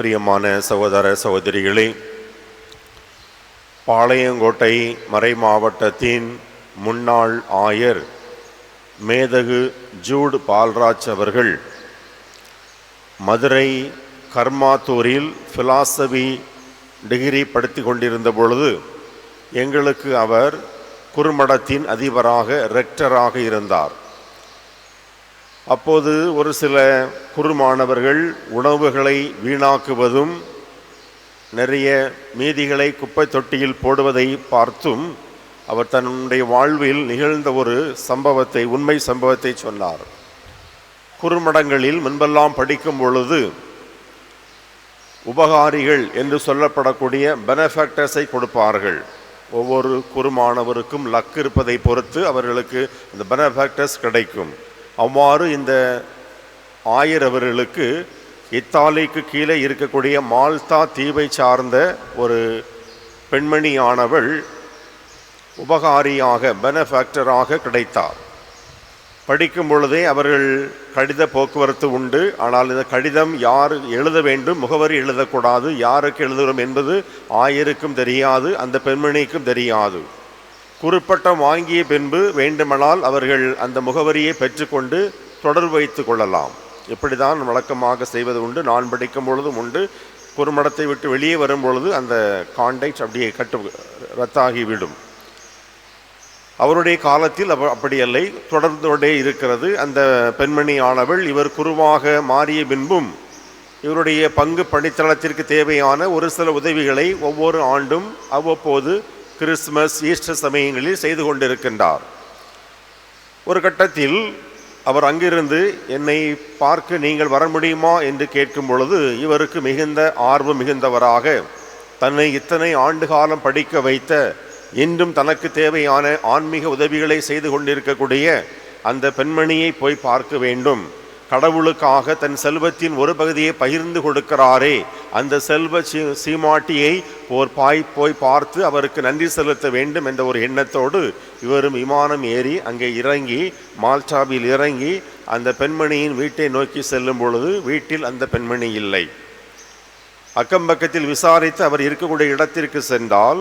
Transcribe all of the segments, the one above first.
பிரியமான சகோதர சகோதரிகளே பாளையங்கோட்டை மறை மாவட்டத்தின் முன்னாள் ஆயர் மேதகு ஜூட் பால்ராஜ் அவர்கள் மதுரை கர்மாத்தூரில் பிலாசபி டிகிரி படித்து கொண்டிருந்த பொழுது எங்களுக்கு அவர் குறுமடத்தின் அதிபராக ரெக்டராக இருந்தார். அப்போது ஒரு சில குறுமாணவர்கள் உணவுகளை வீணாக்குவதும் நிறைய மீதிகளை குப்பை தொட்டியில் போடுவதை பார்த்தும் அவர் தன்னுடைய வாழ்வில் நிகழ்ந்த ஒரு சம்பவத்தை உண்மை சம்பவத்தை சொன்னார். குறுமடங்களில் முன்பெல்லாம் படிக்கும் பொழுது உபகாரிகள் என்று சொல்லப்படக்கூடிய பெனஃபேக்டர்ஸை கொடுப்பார்கள். ஒவ்வொரு குருமானவருக்கும் லக் இருப்பதை பொறுத்து அவர்களுக்கு இந்த பெனஃபேக்டர்ஸ் கிடைக்கும். அவ்வாறு இந்த ஆயர் அவர்களுக்கு இத்தாலிக்கு கீழே இருக்கக்கூடிய மால்தா தீவை சார்ந்த ஒரு பெண்மணியானவள் உபகாரியாக பெனஃபேக்டராக கிடைத்தார். படிக்கும் பொழுதே அவர்கள் கடித போக்குவரத்து உண்டு. ஆனால் இந்த கடிதம் யார் எழுத வேண்டும் முகவரி எழுதக்கூடாது யாருக்கு எழுதுகிறோம் என்பது ஆயருக்கும் தெரியாது அந்த பெண்மணிக்கும் தெரியாது. குறுப்பட்டம் வாங்கிய பின்பு வேண்டுமானால் அவர்கள் அந்த முகவரியை பெற்றுக்கொண்டு தொடர்பு வைத்து கொள்ளலாம். இப்படிதான் வழக்கமாக செய்வது உண்டு. நான் படிக்கும் பொழுதும் உண்டு. குறுமடத்தை விட்டு வெளியே வரும் பொழுது அந்த கான்டாக்ட் அப்படியே கட்டு ரத்தாகிவிடும் அவருடைய காலத்தில் அவ அப்படியல்லை. தொடர்ந்தோடே இருக்கிறது. அந்த பெண்மணி ஆனவள் இவர் குருவாக மாறிய பின்பும் இவருடைய பங்கு பணித்தளத்திற்கு தேவையான ஒரு சில உதவிகளை ஒவ்வொரு ஆண்டும் அவ்வப்போது கிறிஸ்துமஸ் ஈஸ்டர் சமயங்களில் செய்து கொண்டிருக்கின்றார். ஒரு கட்டத்தில் அவர் அங்கிருந்து என்னை பார்க்க நீங்கள் வர முடியுமா? என்று கேட்கும் பொழுது இவருக்கு மிகுந்த ஆர்வம் மிகுந்தவராக தன்னை இத்தனை ஆண்டு காலம் படிக்க வைத்த இன்றும் தனக்கு தேவையான ஆன்மீக உதவிகளை செய்து கொண்டிருக்கக்கூடிய அந்த பெண்மணியை போய் பார்க்க வேண்டும். கடவுளுக்காக தன் செல்வத்தின் ஒரு பகுதியை பகிர்ந்து கொடுக்கிறாரே. அந்த செல்வ சீ சீமாட்டியை ஓர் பாய் போய் பார்த்து அவருக்கு நன்றி செலுத்த வேண்டும் என்ற ஒரு எண்ணத்தோடு இவரும் விமானம் ஏறி அங்கே இறங்கி மால்டாவில் இறங்கி அந்த பெண்மணியின் வீட்டை நோக்கி செல்லும் பொழுது வீட்டில் அந்த பெண்மணி இல்லை. அக்கம் பக்கத்தில் விசாரித்து அவர் இருக்கக்கூடிய இடத்திற்கு சென்றால்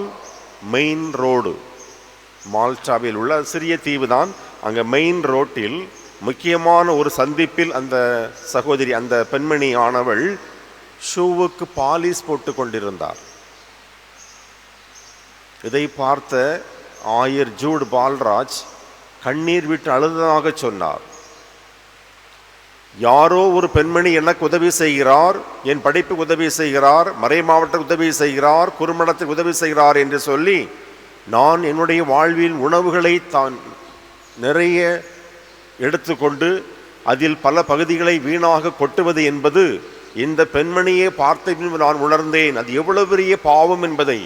மெயின் ரோடு மால்டாவில் உள்ள சிறிய தீவு தான் அங்கே மெயின் ரோட்டில் முக்கியமான ஒரு சந்திப்பில் அந்த சகோதரி அந்த பெண்மணி ஆனவள் ஷூவுக்கு பாலிஸ் போட்டு கொண்டிருந்தார். இதை பார்த்த ஆயர் ஜூட் பால்ராஜ் கண்ணீர் விட்டு அழுததாக சொன்னார். யாரோ ஒரு பெண்மணி எனக்கு உதவி செய்கிறார் என் படிப்புக்கு உதவி செய்கிறார் மறை மாவட்ட உதவி செய்கிறார் குறுமணத்துக்கு உதவி செய்கிறார் என்று சொல்லி நான் என்னுடைய வாழ்வில் உணவுகளை தான் நிறைய எடுத்துக்கொண்டு அதில் பல பகுதிகளை வீணாக கொட்டுவது என்பது இந்த பெண்மணியை பார்த்த பின்பு நான் உணர்ந்தேன். அது எவ்வளவு பெரிய பாவம் என்பதை.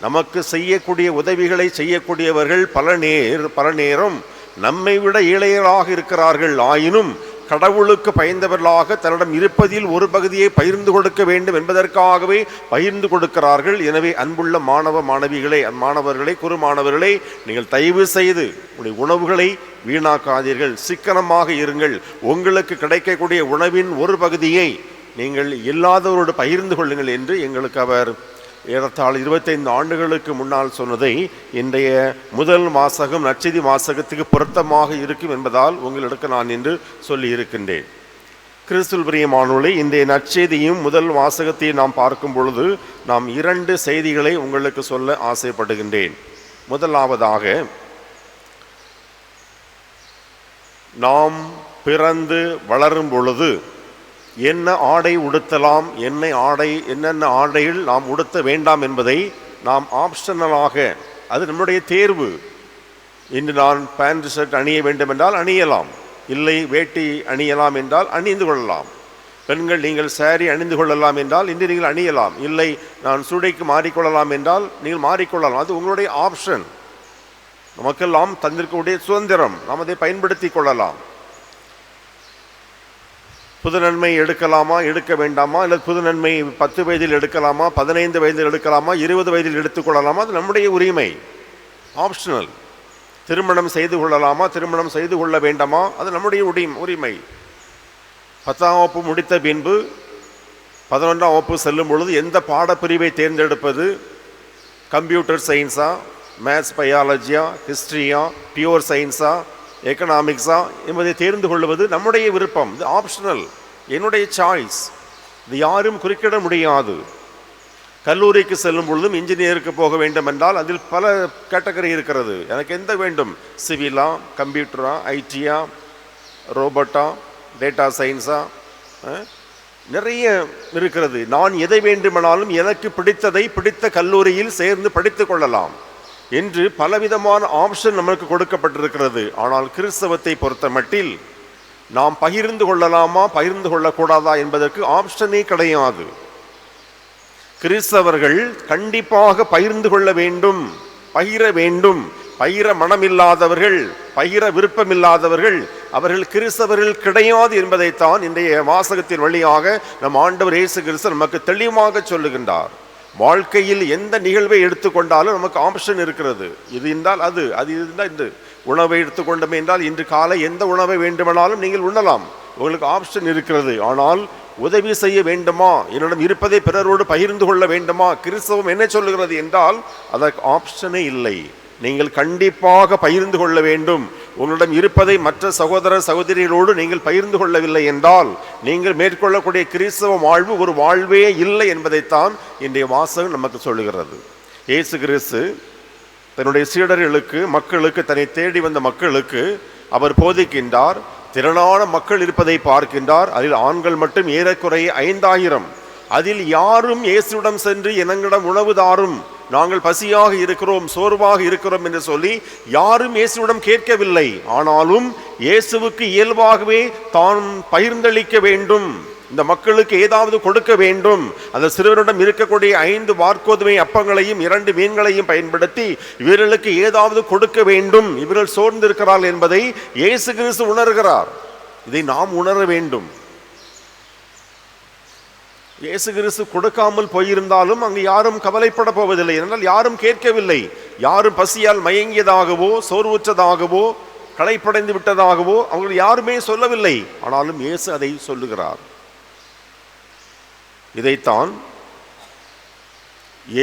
நமக்கு செய்யக்கூடிய உதவிகளை செய்யக்கூடியவர்கள் பல நேர் பல நேரம் நம்மை விட ஏழையராக இருக்கிறார்கள். ஆயினும் கடவுளுக்கு பயந்தவர்களாக தன்னிடம் இருப்பதில் ஒரு பகுதியை பகிர்ந்து கொடுக்க வேண்டும் என்பதற்காகவே பகிர்ந்து கொடுக்கிறார்கள். எனவே அன்புள்ள மாணவ மாணவிகளை மாணவர்களே குறு மாணவர்களை நீங்கள் தயவு செய்து உங்களுடைய உணவுகளை வீணாக்காதீர்கள். சிக்கனமாக இருங்கள். உங்களுக்கு கிடைக்கக்கூடிய உணவின் ஒரு பகுதியை நீங்கள் இல்லாதவரோடு பகிர்ந்து கொள்ளுங்கள் என்று எங்களுக்கு அவர் ஏறத்தாழ் இருபத்தைந்து ஆண்டுகளுக்கு முன்னால் சொன்னதை இன்றைய முதல் வாசகம் நச்செய்தி வாசகத்துக்கு பொருத்தமாக இருக்கும் என்பதால் உங்களிடக்கு நான் என்று சொல்லி இருக்கின்றேன். கிறிஸ்துவ பிரியமானவர்களே இன்றைய நற்செய்தியும் முதல் வாசகத்தையும் நாம் பார்க்கும் பொழுது நாம் இரண்டு செய்திகளை உங்களுக்கு சொல்ல ஆசைப்படுகின்றேன். முதலாவதாக நாம் பிறந்து வளரும் பொழுது என்ன ஆடை உடுத்தலாம் என்ன ஆடை என்னென்ன ஆடையில் நாம் உடுத்த வேண்டாம் என்பதை நாம் ஆப்ஷனலாக அது நம்முடைய தேர்வு. இன்று நான் பேண்ட் ஷர்ட் அணிய வேண்டும் என்றால் அணியலாம். இல்லை வேட்டி அணியலாம் என்றால் அணிந்து கொள்ளலாம். பெண்கள் நீங்கள் சாரி அணிந்து கொள்ளலாம் என்றால் இன்று நீங்கள் அணியலாம். இல்லை நான் சுடைக்கு மாறிக்கொள்ளலாம் என்றால் நீங்கள் மாறிக்கொள்ளலாம். அது உங்களுடைய ஆப்ஷன் நமக்கெல்லாம் தந்திருக்கக்கூடிய சுதந்திரம். நாம் அதை பயன்படுத்தி கொள்ளலாம். புது நன்மை எடுக்கலாமா எடுக்க வேண்டாமா இல்லை புது நன்மை பத்து வயதில் எடுக்கலாமா பதினைந்து வயதில் எடுக்கலாமா இருபது வயதில் எடுத்துக்கொள்ளலாமா அது நம்முடைய உரிமை. ஆப்ஷனல் திருமணம் செய்து கொள்ளலாமா திருமணம் செய்து கொள்ள வேண்டாமா அது நம்முடைய உரி உரிமை. பத்தாம் வகுப்பு முடித்த பின்பு பதினொன்றாம் வகுப்பு செல்லும் பொழுது எந்த பாடப்பிரிவை தேர்ந்தெடுப்பது? கம்ப்யூட்டர் சயின்ஸா மேத்ஸ் பயாலஜியா ஹிஸ்ட்ரியா பியூர் சயின்ஸா எக்கனாமிக்ஸா என்பதை தேர்ந்து கொள்வது நம்முடைய விருப்பம். இது ஆப்ஷனல் என்னுடைய சாய்ஸ் இது யாரும் குறுக்கிட முடியாது. கல்லூரிக்கு செல்லும் பொழுதும் இன்ஜினியருக்கு போக வேண்டும் என்றால் அதில் பல கேட்டகரி இருக்கிறது. எனக்கு எந்த வேண்டும்? சிவிலா கம்ப்யூட்டரா ஐடியா ரோபோட்டா டேட்டா சயின்ஸா நிறைய இருக்கிறது. நான் எதை வேண்டுமானாலும் எனக்கு பிடித்ததை பிடித்த கல்லூரியில் சேர்ந்து படித்து கொள்ளலாம். என்று பலவிதமான ஆப்ஷன் நமக்கு கொடுக்கப்பட்டிருக்கிறது. ஆனால் கிறிஸ்தவத்தை பொறுத்த மட்டில் நாம் பகிர்ந்து கொள்ளலாமா பகிர்ந்து கொள்ளக்கூடாதா என்பதற்கு ஆப்ஷனே கிடையாது. கிறிஸ்தவர்கள் கண்டிப்பாக பகிர்ந்து கொள்ள வேண்டும் பகிர வேண்டும். பகிர மனமில்லாதவர்கள் பகிர விருப்பமில்லாதவர்கள் அவர்கள் கிறிஸ்தவர்கள் கிடையாது என்பதைத்தான் இன்றைய வாசகத்தின் வழியாக நம் ஆண்டவர் இயேசு கிறிஸ்தர் நமக்கு தெளிவாக சொல்லுகின்றார். வாழ்க்கையில் எந்த நிகழ்வை எடுத்துக்கொண்டாலும் நமக்கு ஆப்ஷன் இருக்கிறது. இது இருந்தால் அது அது இருந்தால் இந்த உணவை எடுத்துக்கொண்டோமே என்றால் இன்று காலை எந்த உணவை வேண்டுமானாலும் நீங்கள் உண்ணலாம். உங்களுக்கு ஆப்ஷன் இருக்கிறது. ஆனால் உதவி செய்ய வேண்டுமா? என்னிடம் இருப்பதை பிறரோடு பகிர்ந்து கொள்ள வேண்டுமா? கிறிஸ்தவம் என்ன சொல்லுகிறது என்றால் அதற்கு ஆப்ஷனே இல்லை. நீங்கள் கண்டிப்பாக பகிர்ந்து கொள்ள வேண்டும். உங்களிடம் இருப்பதை மற்ற சகோதர சகோதரிகளோடு நீங்கள் பகிர்ந்து கொள்ளவில்லை என்றால் நீங்கள் மேற்கொள்ளக்கூடிய கிறிஸ்தவ வாழ்வு ஒரு வாழ்வே இல்லை என்பதைத்தான் இன்றைய வாசகம் நமக்கு சொல்லுகிறது. இயேசு கிறிஸ்து தன்னுடைய சீடர்களுக்கு மக்களுக்கு தன்னை தேடி வந்த மக்களுக்கு அவர் போதிக்கின்றார் திறனான மக்கள் இருப்பதை பார்க்கின்றார். அதில் ஆண்கள் மட்டும் ஏறக்குறைய ஐந்தாயிரம். அதில் யாரும் இயேசுவிடம் சென்று எனங்களிடம் உணவு தாரும் நாங்கள் பசியாக இருக்கிறோம் சோர்வாக இருக்கிறோம் என்று சொல்லி யாரும் இயேசுவிடம் கேட்கவில்லை. ஆனாலும் இயேசுவுக்கு இயல்பாகவே தான் பகிர்ந்தளிக்க வேண்டும். இந்த மக்களுக்கு ஏதாவது கொடுக்க வேண்டும். அந்த சிறுவரிடம் இருக்கக்கூடிய ஐந்து வார்க்கோதுமை அப்பங்களையும் இரண்டு மீன்களையும் பயன்படுத்தி இவர்களுக்கு ஏதாவது கொடுக்க வேண்டும். இவர்கள் சோர்ந்திருக்கிறார்கள் என்பதை இயேசு கிறிஸ்து உணர்கிறார். இதை நாம் உணர வேண்டும். இயேசு கிறிஸ்து கொடுக்காமல் போயிருந்தாலும் அங்கு யாரும் கவலைப்பட போவதில்லை. என்றால் யாரும் கேட்கவில்லை. யாரும் பசியால் மயங்கியதாகவோ சோர்வுற்றதாகவோ களைப்படைந்து விட்டதாகவோ அவர்கள் யாருமே சொல்லவில்லை. ஆனாலும் இயேசு அதை சொல்லுகிறார். இதைத்தான்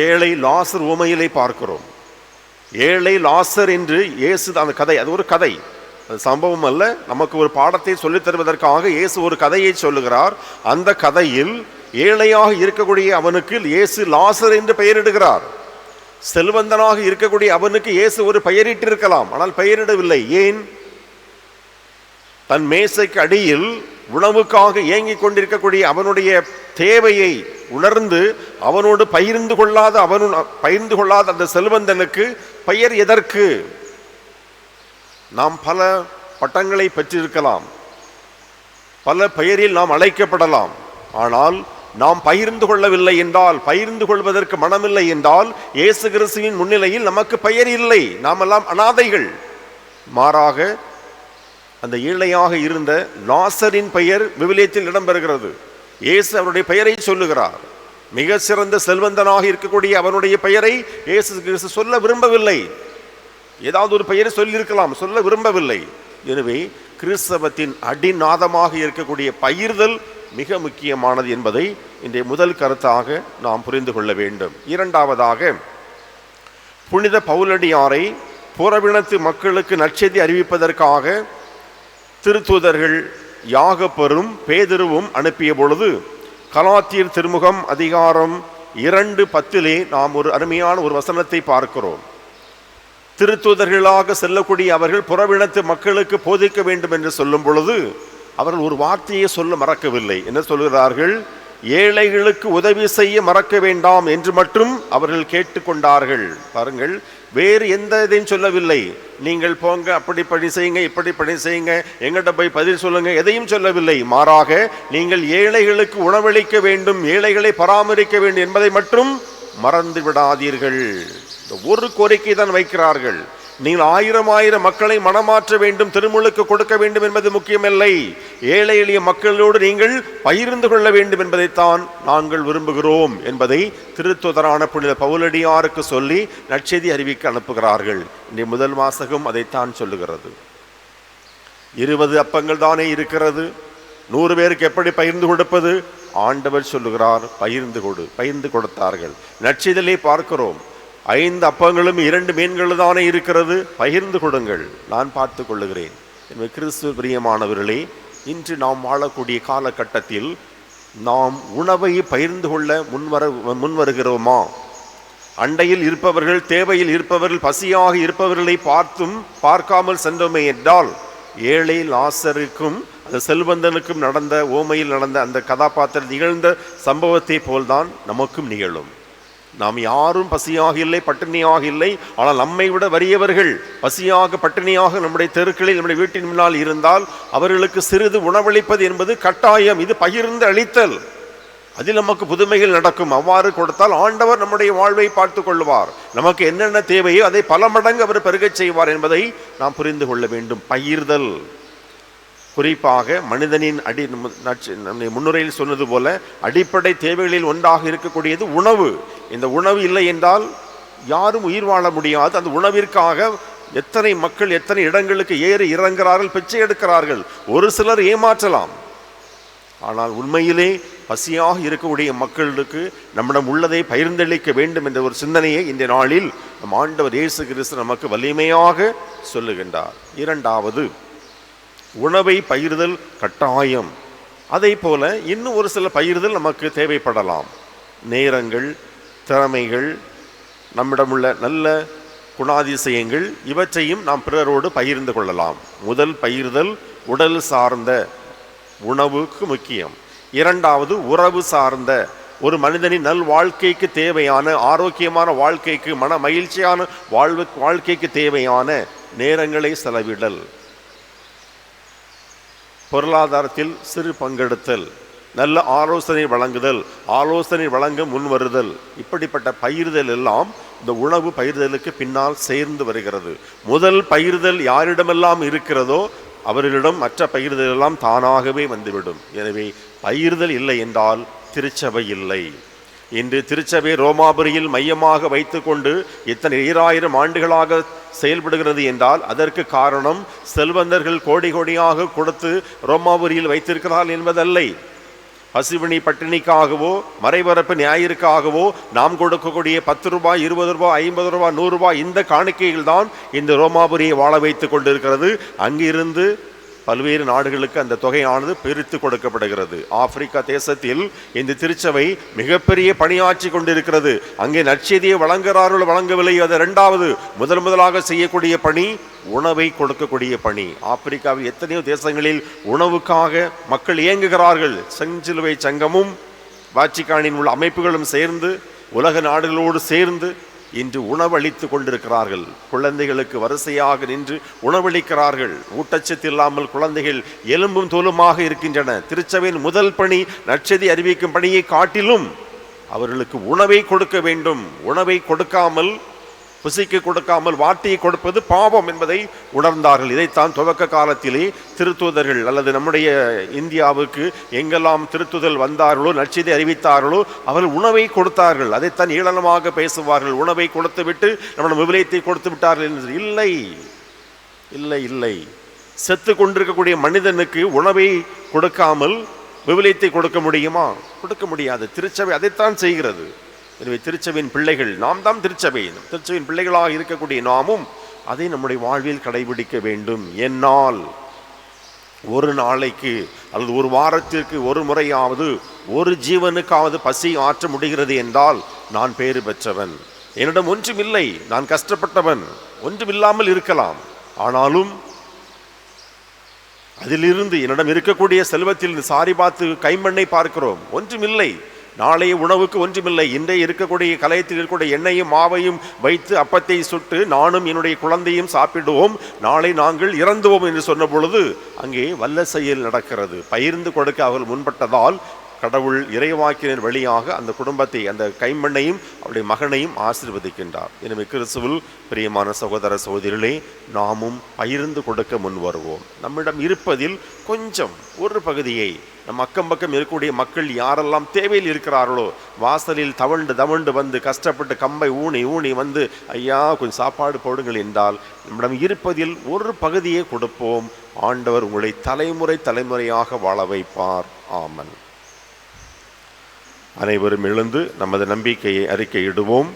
ஏழை லாசர் உமையிலே பார்க்கிறோம். ஏழை லாசர் என்று இயேசு அந்த கதை அது ஒரு கதை. சம்பவம் அல்ல. நமக்கு ஒரு பாடத்தை சொல்லித் தருவதற்காக இயேசு ஒரு கதையை சொல்லுகிறார். அந்த கதையில் ஏழையாக இருக்கக்கூடிய அவனுக்கு இயேசு லாசர் என்று பெயரிடுகிறார். செல்வந்தனாக இருக்கக்கூடிய அவனுக்கு இயேசு ஒரு பெயரிட்டிருக்கலாம். ஆனால் பெயரிடவில்லை. ஏன்? தன் மேசைக்கு அடியில் உணவுக்காக ஏங்கிக் கொண்டிருக்கக்கூடிய அவனுடைய தேவையை உணர்ந்து அவனோடு பகிர்ந்து கொள்ளாத அவனு பகிர்ந்து கொள்ளாத அந்த செல்வந்தனுக்கு பெயர் எதற்கு? நாம் பல பட்டங்களை பெற்றிருக்கலாம். பல பெயரில் நாம் அழைக்கப்படலாம். ஆனால் நாம் பகிர்ந்து கொள்ளவில்லை என்றால் பகிர்ந்து கொள்வதற்கு மனமில்லை என்றால் இயேசு கிறிஸ்துவின் முன்னிலையில் நமக்கு பெயர் இல்லை. நாமெல்லாம் அனாதைகள். மாறாக அந்த ஏழையாக இருந்த நாசரின் பெயர் விவிலியத்தில் இடம்பெறுகிறது. இயேசு அவருடைய பெயரை சொல்லுகிறார். மிக சிறந்த செல்வந்தனாக இருக்கக்கூடிய அவனுடைய பெயரை இயேசு கிறிஸ்து சொல்ல விரும்பவில்லை. ஏதாவது ஒரு பெயரை சொல்லியிருக்கலாம் சொல்ல விரும்பவில்லை. எனவே கிறிஸ்தவத்தின் அடிநாதமாக இருக்கக்கூடிய பயிர்தல் மிக முக்கியமானது என்பதை இன்றைய முதல் கருத்தாக நாம் புரிந்து கொள்ள வேண்டும். இரண்டாவதாக புனித பவுலடியாரை புறவினத்து மக்களுக்கு நற்செய்தி அறிவிப்பதற்காக திருத்தூதர்கள் யாகப்பெரும் பேதருவும் அனுப்பிய பொழுது கலாத்தியர் திருமுகம் அதிகாரம் இரண்டு பத்திலே நாம் ஒரு அருமையான ஒரு வசனத்தை பார்க்கிறோம். திருத்தூதர்களாக செல்லக்கூடிய அவர்கள் புறவினத்து மக்களுக்கு போதிக்க வேண்டும் என்று சொல்லும் பொழுது அவர்கள் ஒரு வார்த்தையை சொல்ல மறக்கவில்லை. என்ன சொல்கிறார்கள்? ஏழைகளுக்கு உதவி செய்ய மறக்க வேண்டாம் என்று மட்டும் அவர்கள் கேட்டுக்கொண்டார்கள். பாருங்கள் வேறு எந்த இதையும் சொல்லவில்லை. நீங்கள் போங்க அப்படி பணி செய்யுங்க இப்படி பணி செய்யுங்க எங்கிட்ட போய் பதில் சொல்லுங்க எதையும் சொல்லவில்லை. மாறாக நீங்கள் ஏழைகளுக்கு உணவளிக்க வேண்டும் ஏழைகளை பராமரிக்க வேண்டும் என்பதை மட்டும் மறந்து விடாதீர்கள். இந்த ஒரு கோரிக்கை தான் வைக்கிறார்கள். நீங்கள் ஆயிரம் ஆயிரம் மக்களை மனமாற்ற வேண்டும் திருமுழுக்கு கொடுக்க வேண்டும் என்பது முக்கியமில்லை. ஏழை எளிய மக்களோடு நீங்கள் பகிர்ந்து கொள்ள வேண்டும் என்பதைத்தான் நாங்கள் விரும்புகிறோம் என்பதை திருத்துதரான புனித பவுலடியாருக்கு சொல்லி நற்செய்தி அறிவிக்க அனுப்புகிறார்கள். இன்றைய முதல் வாசகம் அதைத்தான் சொல்லுகிறது. இருபது அப்பங்கள் தானே இருக்கிறது. நூறு பேருக்கு எப்படி பகிர்ந்து கொடுப்பது? ஆண்டவர் சொல்லுகிறார் பகிர்ந்து கொடு பகிர்ந்து கொடுத்தார்கள். நச்சிதலை பார்க்கிறோம். ஐந்து அப்பங்களும் இரண்டு மீன்களும் தானே இருக்கிறது? பகிர்ந்து கொடுங்கள். நான் பார்த்து கொள்ளுகிறேன். எனவே கிறிஸ்துவ பிரியமானவர்களே இன்று நாம் வாழக்கூடிய காலகட்டத்தில் நாம் உணவை பகிர்ந்து கொள்ள முன்வர முன்வருகிறோமா? அண்டையில் இருப்பவர்கள் தேவையில் இருப்பவர்கள் பசியாக இருப்பவர்களை பார்த்தும் பார்க்காமல் சென்றோமே என்றால் ஏழை லாசருக்கும் அந்த செல்வந்தனுக்கும் நடந்த ஓமையில் நடந்த அந்த கதாபாத்திரம் நிகழ்ந்த சம்பவத்தை போல்தான் நமக்கும் நிகழும். நாம் யாரும் பசியாக இல்லை பட்டினியாக இல்லை ஆனால் நம்மை விட வறியவர்கள் பசியாக பட்டினியாக நம்முடைய தெருக்களில் நம்முடைய வீட்டின் முன்னால் இருந்தால் அவர்களுக்கு சிறிது உணவளிப்பது என்பது கட்டாயம். இது பகிர்ந்து அளித்தல். அதில் நமக்கு புதுமைகள் நடக்கும். அவ்வாறு கொடுத்தால் ஆண்டவர் நம்முடைய வாழ்வை பார்த்து கொள்வார் நமக்கு என்னென்ன தேவையோ அதை பல மடங்கு அவர் பெருகச் செய்வார் என்பதை நாம் புரிந்து கொள்ள வேண்டும். பயிர்தல். குறிப்பாக மனிதனின் அடி முன்னுரையில் சொன்னது போல அடிப்படை தேவைகளில் ஒன்றாக இருக்கக்கூடியது உணவு. இந்த உணவு இல்லை என்றால் யாரும் உயிர் வாழ முடியாது. அந்த உணவிற்காக எத்தனை மக்கள் எத்தனை இடங்களுக்கு ஏறி இறங்குகிறார்கள் பிச்சை எடுக்கிறார்கள். ஒரு சிலர் ஏமாற்றலாம். ஆனால் உண்மையிலே பசியாக இருக்கக்கூடிய மக்களுக்கு நம்மிடம் உள்ளதை பகிர்ந்தளிக்க வேண்டும் என்ற ஒரு சிந்தனையை இந்த நாளில் நம் ஆண்டவர் இயேசு கிறிஸ்து நமக்கு வலிமையாக சொல்லுகின்றார். இரண்டாவது உணவை பகிர்தல் கட்டாயம். அதே போல இன்னும் ஒரு சில பகிர்தல் நமக்கு தேவைப்படலாம். நேரங்கள் திறமைகள் நம்மிடமுள்ள நல்ல குணாதிசயங்கள் இவற்றையும் நாம் பிறரோடு பகிர்ந்து கொள்ளலாம். முதல் பகிர்தல் உடல் சார்ந்த உணவுக்கு முக்கியம். இரண்டாவது உறவு சார்ந்த. ஒரு மனிதனின் நல் வாழ்க்கைக்கு தேவையான ஆரோக்கியமான வாழ்க்கைக்கு மன மகிழ்ச்சியான வாழ்வு வாழ்க்கைக்கு தேவையான நேரங்களை செலவிடல். பொருளாதாரத்தில் சிறு பங்கெடுத்தல். நல்ல ஆலோசனை வழங்குதல். ஆலோசனை வழங்க முன்வருதல். இப்படிப்பட்ட பயிர்தல் எல்லாம் இந்த உணவு பயிர்தலுக்கு பின்னால் சேர்ந்து வருகிறது. முதல் பயிர்தல் யாரிடமெல்லாம் இருக்கிறதோ அவர்களிடம் மற்ற பகிர்தல் எல்லாம் தானாகவே வந்துவிடும். எனவே பகிர்தல் இல்லை என்றால் திருச்சபை இல்லை. இன்று திருச்சபை ரோமாபுரியில் மையமாக வைத்துக்கொண்டு இத்தனை ஈராயிரம் ஆண்டுகளாக செயல்படுகிறது என்றால் அதற்கு காரணம் செல்வந்தர்கள் கோடி கோடியாக கொடுத்து ரோமாபுரியில் வைத்திருக்கிறார்கள் என்பதல்ல. பசிவினி பட்டினிக்காகவோ மறைபரப்பு ஞாயிற்காகவோ நாம் கொடுக்கக்கூடிய பத்து ரூபாய் இருபது ரூபாய் ஐம்பது ரூபாய் நூறுரூபாய் இந்த காணிக்கைகள் தான் இந்த ரோமாபுரியை வாழ வைத்துக் கொண்டிருக்கிறது. அங்கிருந்து பல்வேறு நாடுகளுக்கு அந்த தொகையானது பிரித்து கொடுக்கப்படுகிறது. ஆப்பிரிக்கா தேசத்தில் இந்த திருச்சபை மிகப்பெரிய பணியாற்றி கொண்டிருக்கிறது. அங்கே நற்செய்தியை வழங்குகிறார்கள் வழங்கவில்லை. அது இரண்டாவது முதல் முதலாக செய்யக்கூடிய பணி உணவை கொடுக்கக்கூடிய பணி. ஆப்பிரிக்காவில் எத்தனையோ தேசங்களில் உணவுக்காக மக்கள் இயங்குகிறார்கள். செஞ்சிலுவை சங்கமும் வாச்சிக்கானின் உள்ள அமைப்புகளும் சேர்ந்து உலக நாடுகளோடு சேர்ந்து இன்று உணவளித்து கொண்டிருக்கிறார்கள். குழந்தைகளுக்கு வரிசையாக நின்று உணவளிக்கிறார்கள். ஊட்டச்சத்து இல்லாமல் குழந்தைகள் எலும்பும் தோலுமாக இருக்கின்றன. திருச்சபையின் முதல் பணி நற்செய்தி அறிவிக்கும் பணியை காட்டிலும் அவர்களுக்கு உணவை கொடுக்க வேண்டும். உணவை கொடுக்காமல் புசிக்கு கொடுக்காமல் வாட்டியை கொடுப்பது பாவம் என்பதை உணர்ந்தார்கள். இதைத்தான் துவக்க காலத்திலே திருத்துதர்கள் அல்லது நம்முடைய இந்தியாவுக்கு எங்கெல்லாம் திருத்துதல் வந்தார்களோ நற்செய்தி அறிவித்தார்களோ அவர்கள் உணவை கொடுத்தார்கள். அதைத்தான் ஏளனமாக பேசுவார்கள். உணவை கொடுத்துவிட்டு நம்முடைய விவிலியத்தை கொடுத்து விட்டார்கள் என்று. இல்லை. இல்லை இல்லை. செத்து கொண்டிருக்கக்கூடிய மனிதனுக்கு உணவை கொடுக்காமல் விவிலியத்தை கொடுக்க முடியுமா? கொடுக்க முடியாது. திருச்சபை அதைத்தான் செய்கிறது. எனவே திருச்சபையின் பிள்ளைகள் நாம் தான் திருச்சபை. திருச்சபையின் பிள்ளைகளாக இருக்கக்கூடிய நாமும் அதை நம்முடைய வாழ்வில் கடைபிடிக்க வேண்டும். என்னால் ஒரு நாளைக்கு அல்லது ஒரு வாரத்திற்கு ஒரு முறையாவது ஒரு ஜீவனுக்காவது பசி ஆற்ற முடிகிறது என்றால் நான் பேறு பெற்றவன். என்னிடம் ஒன்றுமில்லை நான் கஷ்டப்பட்டவன். ஒன்றுமில்லாமல் இருக்கலாம். ஆனாலும் அதிலிருந்து என்னிடம் இருக்கக்கூடிய செல்வத்தில் சாரி பார்த்து கைமண்ணை பார்க்கிறோம். ஒன்றுமில்லை நாளைய உணவுக்கு ஒன்றுமில்லை. இன்றைய இருக்கக்கூடிய கலையத்தில் இருக்கக்கூடிய எண்ணெயும் மாவையும் வைத்து அப்பத்தை சுட்டு நானும் என்னுடைய குழந்தையும் சாப்பிடுவோம். நாளை நாங்கள் இறந்துவோம் என்று சொன்ன பொழுது அங்கே வல்ல செயல் நடக்கிறது. பகிர்ந்து கொடுக்க அவர்கள் முன்பட்டதால் கடவுள் இறைவாக்கினர் வழியாக அந்த குடும்பத்தை அந்த கைமண்ணையும் அவருடைய மகனையும் ஆசிர்வதிக்கின்றார். எனவே கிறிஸ்துவில் பிரியமான சகோதர சகோதரிகளே நாமும் பகிர்ந்து கொடுக்க முன் வருவோம். நம்மிடம் இருப்பதில் கொஞ்சம் ஒரு பகுதியை நம் அக்கம் பக்கம் இருக்கக்கூடிய மக்கள் யாரெல்லாம் தேவையில் இருக்கிறார்களோ வாசலில் தவண்டு தவண்டு வந்து கஷ்டப்பட்டு கம்பை ஊனி ஊனி வந்து ஐயா கொஞ்சம் சாப்பாடு போடுங்கள் என்றால் நம்மிடம் இருப்பதில் ஒரு பகுதியை கொடுப்போம். ஆண்டவர் உங்களை தலைமுறை தலைமுறையாக வாழ வைப்பார். ஆமன். அனைவரும் எழுந்து நமது நம்பிக்கையை அறிக்கையிடுவோம்.